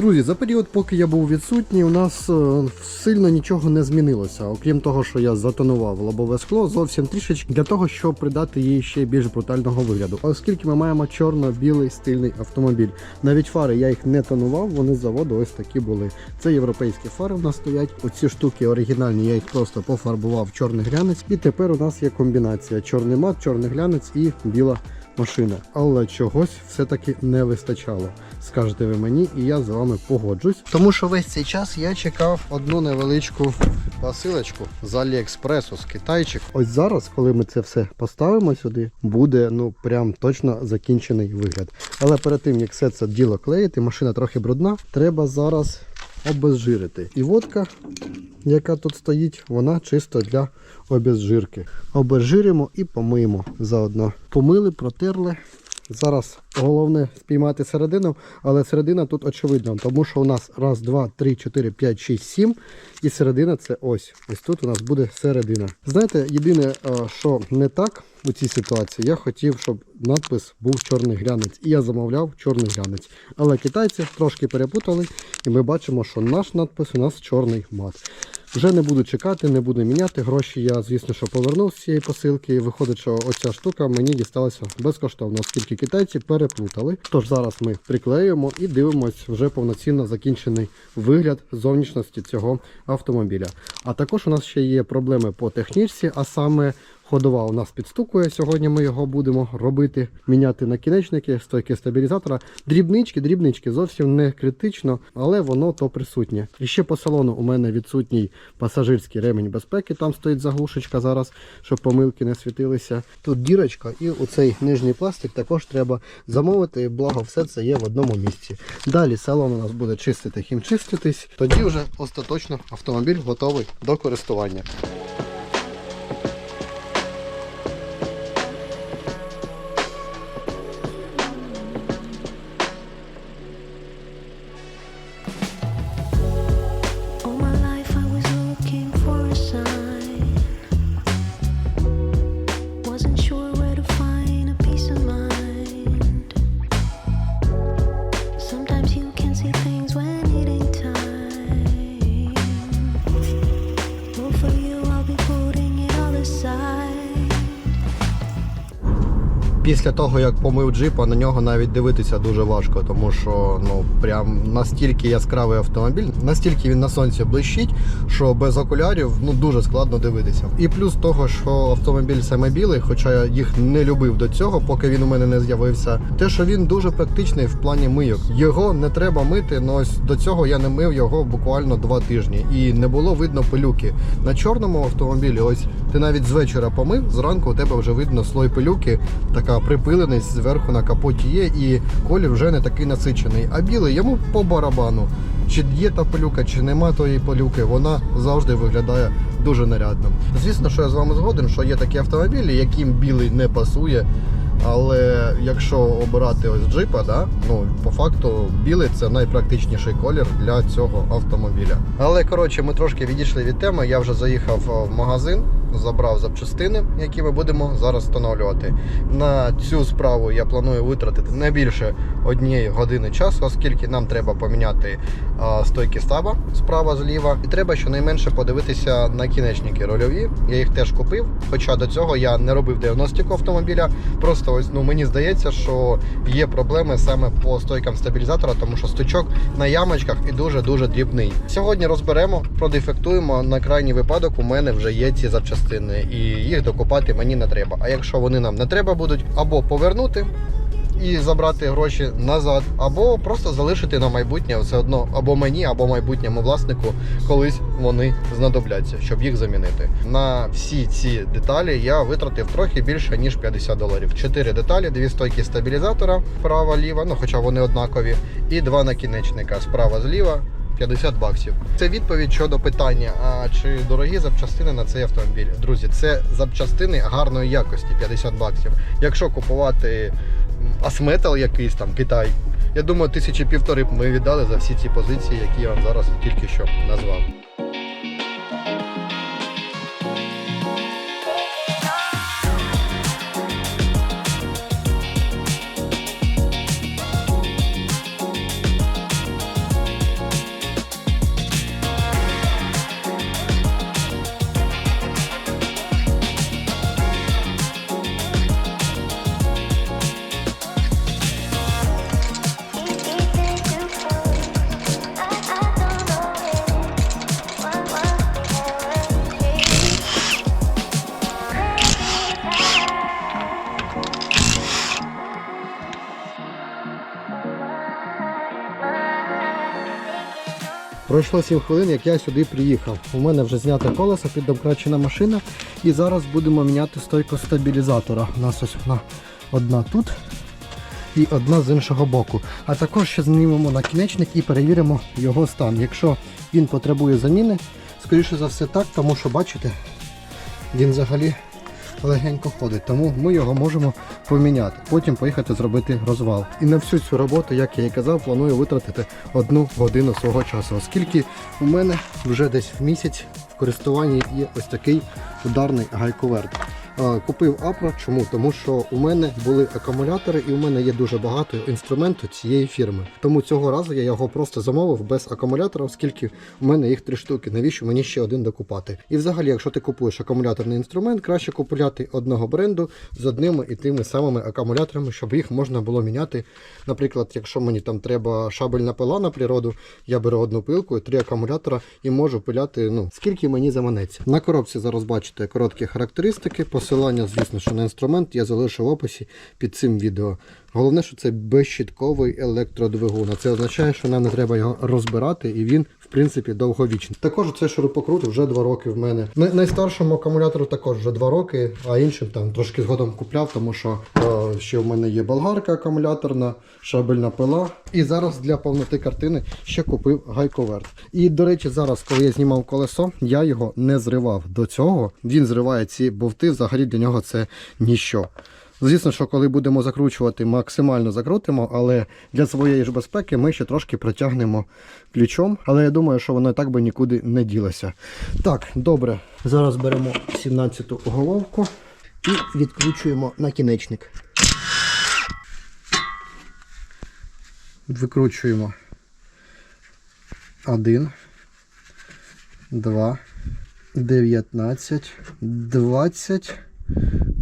Друзі, за період, поки я був відсутній, у нас е, сильно нічого не змінилося. Окрім того, що я затонував лобове скло зовсім трішечки для того, щоб придати їй ще більш брутального вигляду. Оскільки ми маємо чорно-білий стильний автомобіль. Навіть фари я їх не тонував, вони з заводу ось такі були. Це європейські фари в нас стоять. Оці штуки оригінальні, я їх просто пофарбував в чорний глянець. І тепер у нас є комбінація: чорний мат, чорний глянець і біла машина. Але чогось все-таки не вистачало. Скажете ви мені, і я з вами погоджусь. Тому що весь цей час я чекав одну невеличку посилочку з Аліекспресу, з Китайчик. Ось зараз, коли ми це все поставимо сюди, буде ну прям точно закінчений вигляд. Але перед тим як все це діло клеїти, машина трохи брудна, треба зараз обезжирити. І водка, яка тут стоїть, вона чисто для обезжирки. Обезжиримо і помиємо заодно. Помили, протерли. Зараз головне спіймати середину, але середина тут очевидна, тому що у нас раз, два, три, чотири, п'ять, шість, сім. І середина це ось. Ось тут у нас буде середина. Знаєте, єдине, е, що не так у цій ситуації, я хотів, щоб надпис був чорний глянець. І я замовляв чорний глянець. Але китайці трошки перепутали, і ми бачимо, що наш надпис у нас чорний мат. Вже не буду чекати, не буду міняти. Гроші я, звісно, що повернув з цієї посилки. Виходить, що оця штука мені дісталася безкоштовно, оскільки китайці переплутали. Тож зараз ми приклеюємо і дивимось вже повноцінно закінчений вигляд зовнішності цього автомобіля. А також у нас ще є проблеми по технічці, а саме. Ходова у нас підстукує. Сьогодні ми його будемо робити, міняти накінечники, стойки стабілізатора. Дрібнички, дрібнички, зовсім не критично, але воно то присутнє. І ще по салону у мене відсутній пасажирський ремень безпеки. Там стоїть заглушечка зараз, щоб помилки не світилися. Тут дірочка, і оцей нижній пластик також треба замовити. Благо, все це є в одному місці. Далі салон у нас буде чистити, хімчиститись. Тоді вже остаточно автомобіль готовий до користування. Після того, як помив джипа, на нього навіть дивитися дуже важко, тому що ну прям настільки яскравий автомобіль, настільки він на сонці блищить, що без окулярів ну дуже складно дивитися. І плюс того, що автомобіль саме білий, хоча я їх не любив до цього, поки він у мене не з'явився. Те, що він дуже практичний в плані мийок. Його не треба мити. Ну ось до цього я не мив його буквально два тижні, і не було видно пилюки. На чорному автомобілі, ось ти навіть з вечора помив, зранку у тебе вже видно слой пилюки, така припиленість зверху на капоті є, і колір вже не такий насичений. А білий йому по барабану. Чи є та пилюка, чи нема тої пилюки, вона завжди виглядає дуже нарядно. Звісно, що я з вами згоден, що є такі автомобілі, яким білий не пасує. Але якщо обирати ось джипа, да, ну по факту білий це найпрактичніший колір для цього автомобіля. Але коротше, ми трошки відійшли від теми. Я вже заїхав в магазин, забрав запчастини, які ми будемо зараз встановлювати. На цю справу я планую витратити не більше однієї години часу, оскільки нам треба поміняти стойки стаба справа зліва. І треба щонайменше подивитися на кінечники рольові. Я їх теж купив. Хоча до цього я не робив діагностику автомобіля. Просто ось ну мені здається, що є проблеми саме по стойкам стабілізатора, тому що стучок на ямочках і дуже дуже дрібний. Сьогодні розберемо, продефектуємо. На крайній випадок у мене вже є ці запчастини, і їх докупати мені не треба. А якщо вони нам не треба будуть, або повернути. І забрати гроші назад, або просто залишити на майбутнє все одно або мені, або майбутньому власнику, колись вони знадобляться, щоб їх замінити. На всі ці деталі я витратив трохи більше ніж 50 доларів. Чотири деталі, дві стойки стабілізатора, справа ліва, ну хоча вони однакові, і два накінечника справа зліва. 50 баксів. Це відповідь щодо питання: а чи дорогі запчастини на цей автомобіль? Друзі, це запчастини гарної якості 50 баксів. Якщо купувати асметал якийсь там Китай, я думаю, тисячі півтори ми віддали за всі ці позиції, які я вам зараз тільки що назвав. Пройшло 7 хвилин, як я сюди приїхав. У мене вже знято колесо, піддомкрачена машина. І зараз будемо міняти стойку стабілізатора. У нас ось вона одна тут і одна з іншого боку. А також ще знімемо накінечник і перевіримо його стан. Якщо він потребує заміни, скоріше за все так, тому що бачите, він взагалі легенько ходить, тому ми його можемо поміняти. Потім поїхати зробити розвал. І на всю цю роботу, як я і казав, планую витратити одну годину свого часу, оскільки у мене вже десь в місяць в користуванні є ось такий ударний гайковерт. Купив Апро. Чому? Тому що у мене були акумулятори і у мене є дуже багато інструменту цієї фірми. Тому цього разу я його просто замовив без акумулятора, оскільки у мене їх три штуки. Навіщо мені ще один докупати? І взагалі, якщо ти купуєш акумуляторний інструмент, краще купувати одного бренду з одними і тими самими акумуляторами, щоб їх можна було міняти. Наприклад, якщо мені там треба шабельна пила на природу, я беру одну пилку, три акумулятора і можу пиляти ну скільки мені заманеться. На коробці зараз бачите короткі характеристики. Посилання, звісно, що на інструмент я залишу в описі під цим відео. Головне, що це безщітковий електродвигун. А це означає, що нам не треба його розбирати, і він, принципі, довговічний. Також цей шурупокрут вже 2 роки в мене. Найстаршому акумулятору також вже 2 роки, а іншим там трошки згодом купляв, тому що е, ще в мене є болгарка акумуляторна, шабельна пила. І зараз для повноти картини ще купив гайковерт. І, до речі, зараз, коли я знімав колесо, я його не зривав. До цього він зриває ці бовти, взагалі для нього це ніщо. Звісно, що коли будемо закручувати, максимально закрутимо, але для своєї ж безпеки ми ще трошки протягнемо ключом. Але я думаю, що воно і так би нікуди не ділося. Так, добре. Зараз беремо 17-ту головку і відкручуємо накінечник. Викручуємо. Один, два, 19, 20.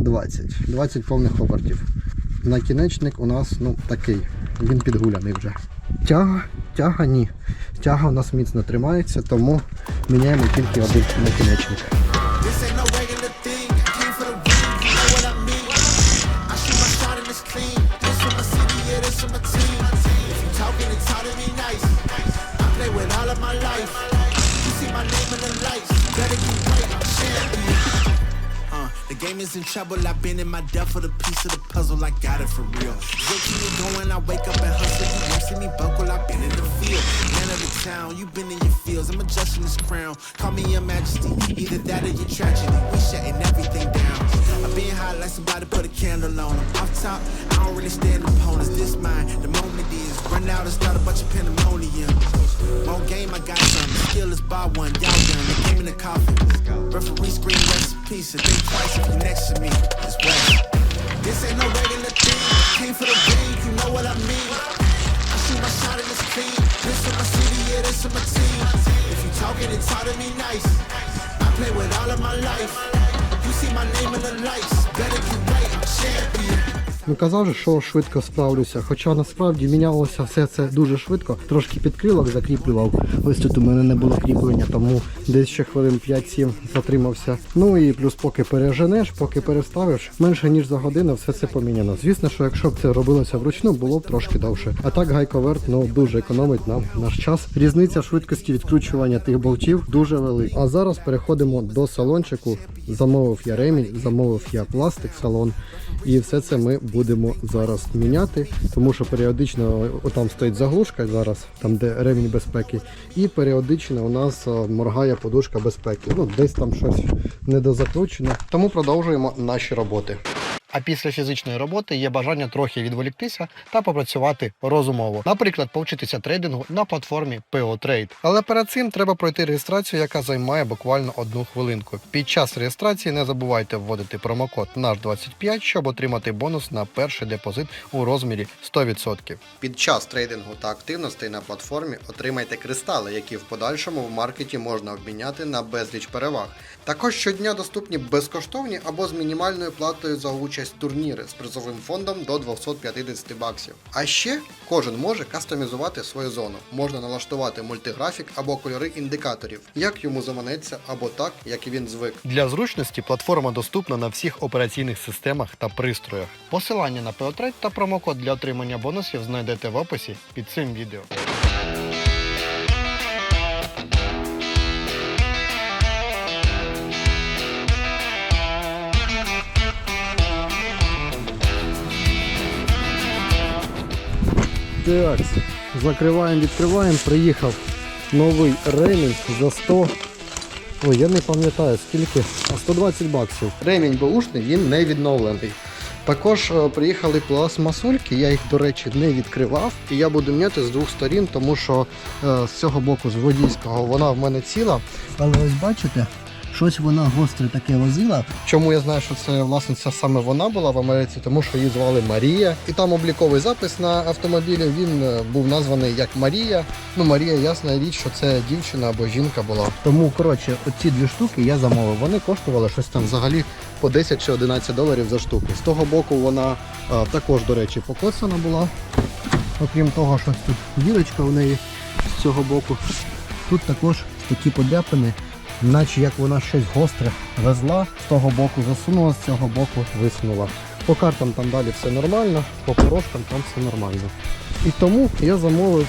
20. 20 повних обертів. Накінечник у нас ну, такий. Він підгуляний вже. Тяга, тяга ні. Тяга у нас міцно тримається, тому міняємо тільки один накінечник. My life. You see my name in the lights. Better get right, champion. The game is in trouble. I've been in my depth for the piece of the puzzle. I got it for real. Still keep it going. I wake up and hustle. You won't see me buckle. I've been in the field. Man of the town. You've been in your fields. I'm adjusting this crown. Call me your majesty. Either that or your tragedy. We shutting everything down. I've been hot like somebody put a candle on 'em. Off top, I don't really stand opponents. This mine. The moment is run out and start a bunch of pandemonium. More game, I got some. Skill is by one. Y'all done. The game in the coffin. Referee screen, rest peace. And think twice if you next to me. It's west. This ain't no regular thing. Came for the ring, you know what I mean. I shoot my shot and it's clean. This is my city, yeah, this is my team. If you talking, it's hard to be nice. I play with all of my life. You see my name in the lights. Better get right, I'm champion. Ну казав же, що швидко справлюся. Хоча насправді мінялося все це дуже швидко. Трошки підкрилок закріплював. Ось тут у мене не було кріплення, тому десь ще хвилин 5-7 затримався. Ну і плюс поки переженеш, поки переставиш, менше ніж за годину все це поміняно. Звісно, що якщо б це робилося вручну, було б трошки довше. А так гайковерт ну дуже економить нам наш час. Різниця швидкості відкручування тих болтів дуже велика. А зараз переходимо до салончику. Замовив я ремінь, замовив я пластик салон. І все це ми зараз міняти, тому що періодично там стоїть заглушка зараз, там де ремінь безпеки, і періодично у нас е, моргає подушка безпеки. Ну, десь там щось недозакручено. Тому продовжуємо наші роботи. А після фізичної роботи є бажання трохи відволіктися та попрацювати розумово. Наприклад, повчитися трейдингу на платформі PO Trade. Але перед цим треба пройти реєстрацію, яка займає буквально одну хвилинку. Під час реєстрації не забувайте вводити промокод наш 25 щоб отримати бонус на перший депозит у розмірі 100%. Під час трейдингу та активностей на платформі отримайте кристали, які в подальшому в маркеті можна обміняти на безліч переваг. Також щодня доступні безкоштовні або з мінімальною платою за участь турніри з призовим фондом до 250 баксів. А ще кожен може кастомізувати свою зону. Можна налаштувати мультиграфік або кольори індикаторів, як йому заманеться, або так, як і він звик. Для зручності платформа доступна на всіх операційних системах та пристроях. Посилання на PeoTrade та промокод для отримання бонусів знайдете в описі під цим відео. Так, закриваємо, відкриваємо. Приїхав новий ремінь за 100. Ой, я не пам'ятаю скільки, а 120 баксів. Ремінь баушний, він не відновлений. Також е, приїхали пластмасульки, я їх, до речі, не відкривав. І я буду міняти з двох сторін, тому що е, з цього боку, з водійського, вона в мене ціла. Але ось бачите, щось вона гостре таке возила. Чому я знаю, що це власниця саме вона була в Америці, тому що її звали Марія. І там обліковий запис на автомобілі. Він е, був названий як Марія. Ну, Марія, ясна річ, що це дівчина або жінка була. Тому, коротше, оці дві штуки я замовив. Вони коштували щось там взагалі по 10 чи 11 доларів за штуку. З того боку вона е, також, до речі, покоцана була. Окрім того, що тут дірочка у неї з цього боку. Тут також такі подряпини, наче як вона щось гостре везла, з того боку засунула, з цього боку висунула. По картам там далі все нормально, по порожкам там все нормально. І тому я замовив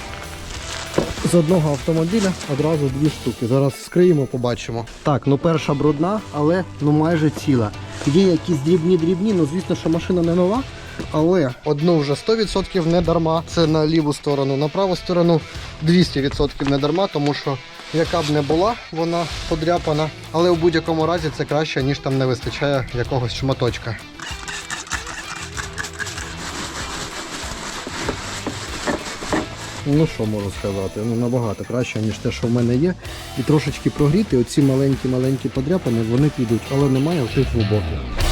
з одного автомобіля одразу дві штуки. Зараз вскриємо, побачимо. Так, ну перша брудна, але ну майже ціла. Є якісь дрібні-дрібні, ну звісно, що машина не нова. Але одну вже 100% не дарма. Це на ліву сторону, на праву сторону 200% не дарма, тому що яка б не була, вона подряпана. Але у будь-якому разі це краще, ніж там не вистачає якогось шматочка. Ну що можу сказати? Ну набагато краще, ніж те, що в мене є. І трошечки прогріти, оці маленькі-маленькі подряпини, вони підуть, але немає оцих глибоких.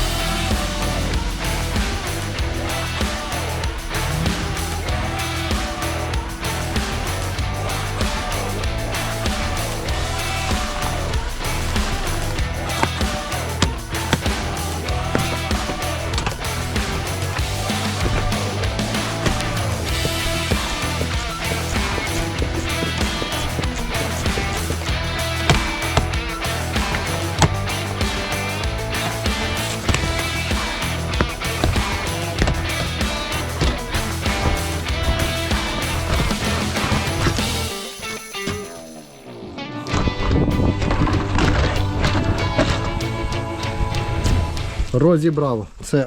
Розібрав. Це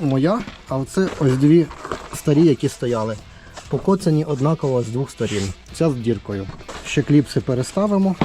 моя, а оце ось дві старі, які стояли. Покоцані однаково з двох сторін. Ця з діркою. Ще кліпси переставимо.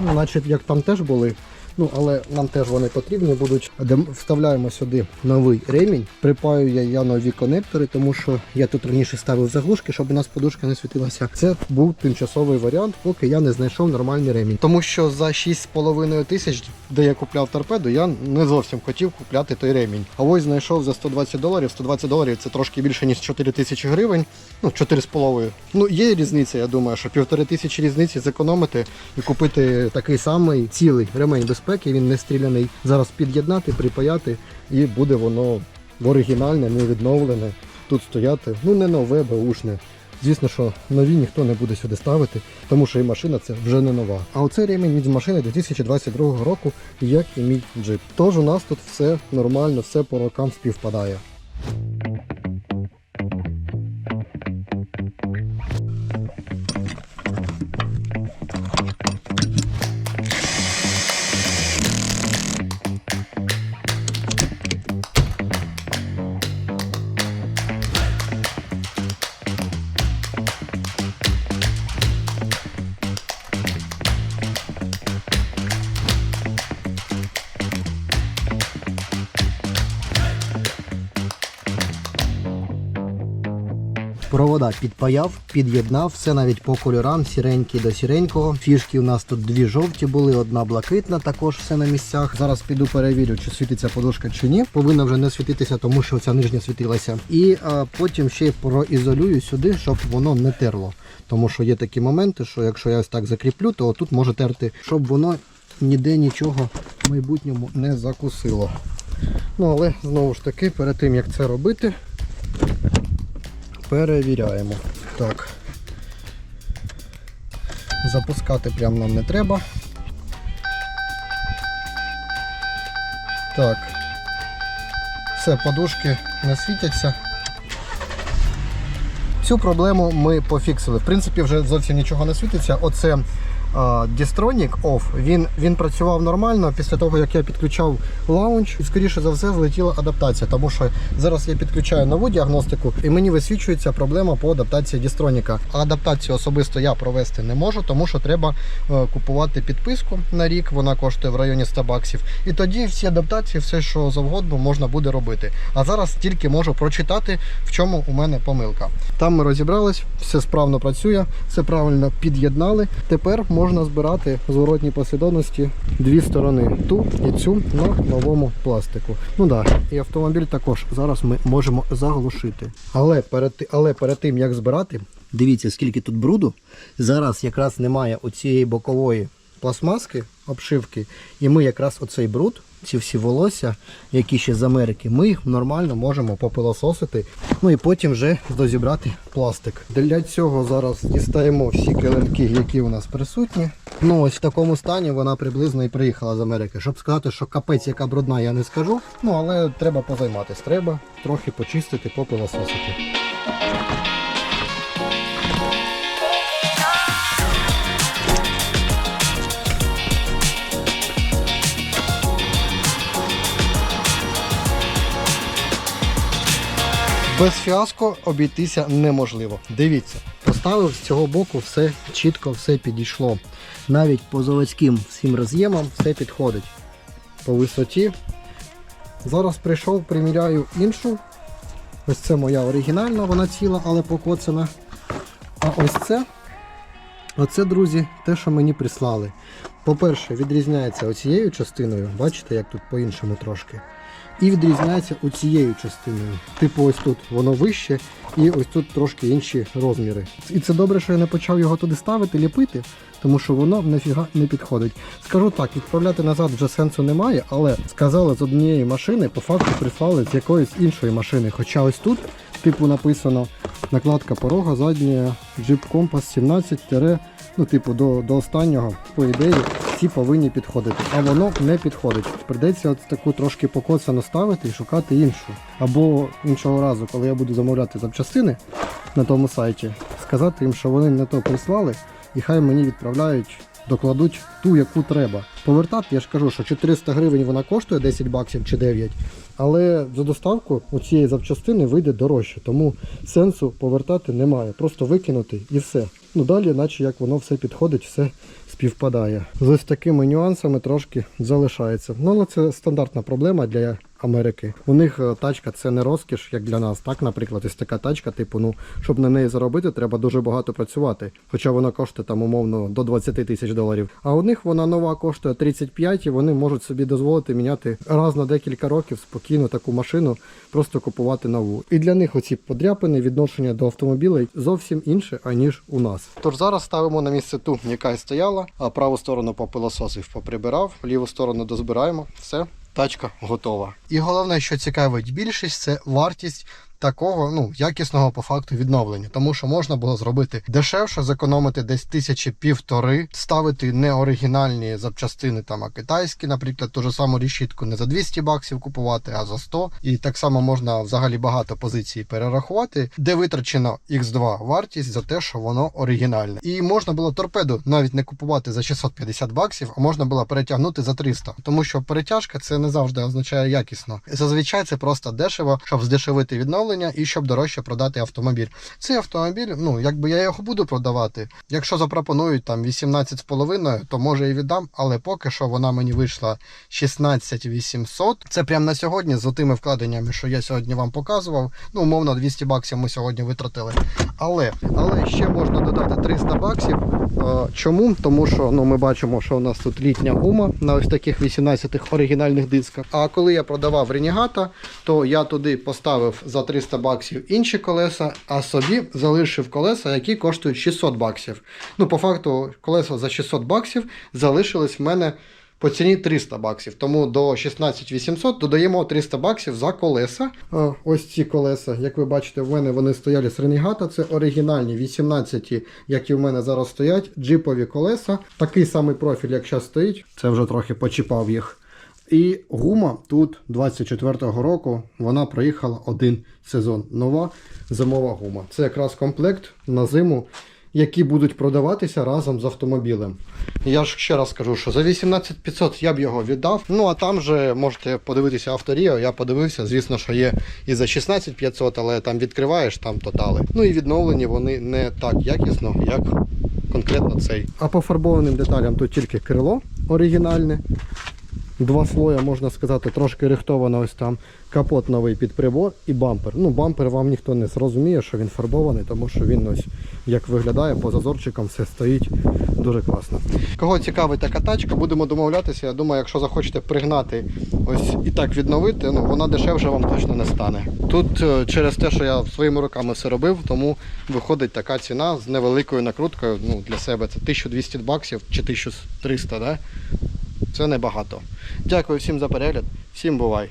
Ну, значить, як там теж були. Ну, але нам теж вони потрібні будуть. Вставляємо сюди новий ремінь. Припаюю я нові конектори, тому що я тут раніше ставив заглушки, щоб у нас подушка не світилася. Це був тимчасовий варіант, поки я не знайшов нормальний ремінь. Тому що за 6,5 тисяч, де я купляв торпеду, я не зовсім хотів купляти той ремінь. А ось знайшов за 120 доларів. 120 доларів це трошки більше, ніж 4 тисячі гривень. Ну, 4,5. Ну, є різниця, я думаю, що півтори тисячі різниці зекономити і купити такий самий цілий ремень безпеки, він не стріляний. Зараз під'єднати, припаяти, і буде воно в оригінальне, не відновлене. Тут стояти, ну не нове, беушне. Звісно, що нові ніхто не буде сюди ставити, тому що і машина це вже не нова. А оцей ремінь від машини 2022 року, як і мій джип. Тож у нас тут все нормально, все по рокам співпадає. Провода підпаяв, під'єднав, все навіть по кольорам, сіренький до сіренького. Фішки у нас тут дві жовті були, одна блакитна, також все на місцях. Зараз піду перевірю, чи світиться подушка чи ні. Повинна вже не світитися, тому що ця нижня світилася. І а, потім ще проізолюю сюди, щоб воно не терло. Тому що є такі моменти, що якщо я ось так закріплю, то тут може терти, щоб воно ніде нічого в майбутньому не закусило. Ну але знову ж таки, перед тим як це робити, перевіряємо. Так. Запускати прямо нам не треба. Так. Все, подушки не світяться. Цю проблему ми пофіксили. В принципі, вже зовсім нічого не світиться. Оце Distronic Off, він, він працював нормально після того, як я підключав лаунч, і скоріше за все злетіла адаптація, тому що зараз я підключаю нову діагностику, і мені висвічується проблема по адаптації Дістроніка. А адаптацію особисто я провести не можу, тому що треба е, купувати підписку на рік. Вона коштує в районі 100 баксів. І тоді всі адаптації, все що завгодно, можна буде робити. А зараз тільки можу прочитати, в чому у мене помилка. Там ми розібрались, все справно працює, все правильно під'єднали. Тепер можна збирати в зворотній послідовності дві сторони: ту і цю на новому пластику. Ну да, і автомобіль також зараз ми можемо заглушити. Але перед, але перед тим як збирати, дивіться, скільки тут бруду. Зараз якраз немає оцієї бокової пластмаски, обшивки, і ми якраз оцей бруд, ці всі волосся, які ще з Америки, ми їх нормально можемо попилососити. Ну і потім вже дозібрати пластик. Для цього зараз дістаємо всі килимки, які у нас присутні. Ну ось в такому стані вона приблизно і приїхала з Америки. Щоб сказати, що капець яка брудна, я не скажу. Ну але треба позайматися. Треба трохи почистити, попилососити. Без фіаско обійтися неможливо. Дивіться, поставив з цього боку все чітко, все підійшло. Навіть по заводським всім роз'ємам все підходить. По висоті. Зараз прийшов, приміряю іншу. Ось це моя оригінальна, вона ціла, але покоцана. А ось це, оце, друзі, те, що мені прислали. По-перше, відрізняється оцією частиною. Бачите, як тут по-іншому трошки. І відрізняється оцією частиною. Типу, ось тут воно вище, і ось тут трошки інші розміри. І це добре, що я не почав його туди ставити, ліпити, тому що воно нафіга не підходить. Скажу так, відправляти назад вже сенсу немає, але сказали з однієї машини, по факту прислали з якоїсь іншої машини. Хоча ось тут, типу, написано накладка порога задня Jeep Compass 17 ну, типу, до, до останнього, по ідеї, всі повинні підходити. А воно не підходить. Придеться от таку трошки покоцану ставити і шукати іншу. Або іншого разу, коли я буду замовляти запчастини на тому сайті, сказати їм, що вони не то прислали, і хай мені відправляють. Докладуть ту, яку треба. Повертати, я ж кажу, що 400 гривень вона коштує 10 баксів чи 9, але за доставку у цієї запчастини вийде дорожче, тому сенсу повертати немає. Просто викинути і все. Ну далі, наче як воно все підходить, все співпадає. З ось такими нюансами трошки залишається. Ну, але це стандартна проблема для Америки. У них е, тачка це не розкіш, як для нас. Так, наприклад, ось така тачка, типу, ну, щоб на неї заробити, треба дуже багато працювати. Хоча вона коштує там умовно до 20 тисяч доларів. А у них вона нова коштує 35 і вони можуть собі дозволити міняти раз на декілька років спокійно таку машину, просто купувати нову. І для них оці подряпини, відношення до автомобілей зовсім інше, аніж у нас. Тож зараз ставимо на місце ту, яка й стояла, а праву сторону попилососив, поприбирав, ліву сторону дозбираємо. Все. Тачка готова. І головне, що цікавить більшість, це вартість такого ну якісного по факту відновлення, тому що можна було зробити дешевше, зекономити десь тисячі півтори, ставити не оригінальні запчастини, там а китайські, наприклад, ту ж саму рішітку не за 200 баксів купувати, а за 100. І так само можна взагалі багато позицій перерахувати, де витрачено X2 вартість за те, що воно оригінальне. І можна було торпеду навіть не купувати за 650 баксів, а можна було перетягнути за 300, тому що перетяжка це не завжди означає якісно. Зазвичай це просто дешево, щоб здешевити відновлення і щоб дорожче продати автомобіль. Цей автомобіль, ну якби я його буду продавати. Якщо запропонують там 18,5, то може і віддам, але поки що вона мені вийшла 16 800. Це прямо на сьогодні з тими вкладеннями, що я сьогодні вам показував. Ну, умовно, 200 баксів ми сьогодні витратили. Але, але ще можна додати 300 баксів. Чому? Тому що ну, ми бачимо, що у нас тут літня гума на ось таких 18 оригінальних дисках. А коли я продавав Ренігата, то я туди поставив за 300 баксів інші колеса, а собі залишив колеса, які коштують 600 баксів. Ну, по факту, колеса за 600 баксів залишились в мене. По ціні 300 баксів, тому до 16 800 додаємо 300 баксів за колеса. Е, Ось ці колеса, як ви бачите, в мене вони стояли з Ренігата. Це оригінальні 18, які в мене зараз стоять, джипові колеса. Такий самий профіль, як зараз стоїть. Це вже трохи почіпав їх. І гума тут 24-го року вона проїхала один сезон. Нова зимова гума. Це якраз комплект на зиму. які будуть продаватися разом з автомобілем. Я ж ще раз скажу, що за 18 500 я б його віддав. Ну а там же можете подивитися авторіо. Я подивився, звісно, що є і за 16 500, але там відкриваєш там тотали. Ну і відновлені вони не так якісно, як конкретно цей. А по фарбованим деталям тут тільки крило оригінальне. Два слоя, можна сказати, трошки рихтовано ось там. Капот новий під прибор і бампер. Ну, бампер вам ніхто не зрозуміє, що він фарбований, тому що він ось як виглядає, по зазорчикам все стоїть дуже класно. Кого цікавить така тачка, будемо домовлятися. Я думаю, якщо захочете пригнати ось і так відновити, ну вона дешевше вам точно не стане. Тут е, через те, що я своїми руками все робив, тому виходить така ціна з невеликою накруткою. Ну, для себе це 1200 баксів чи 1300, да? Це небагато. Дякую всім за перегляд, всім бувай!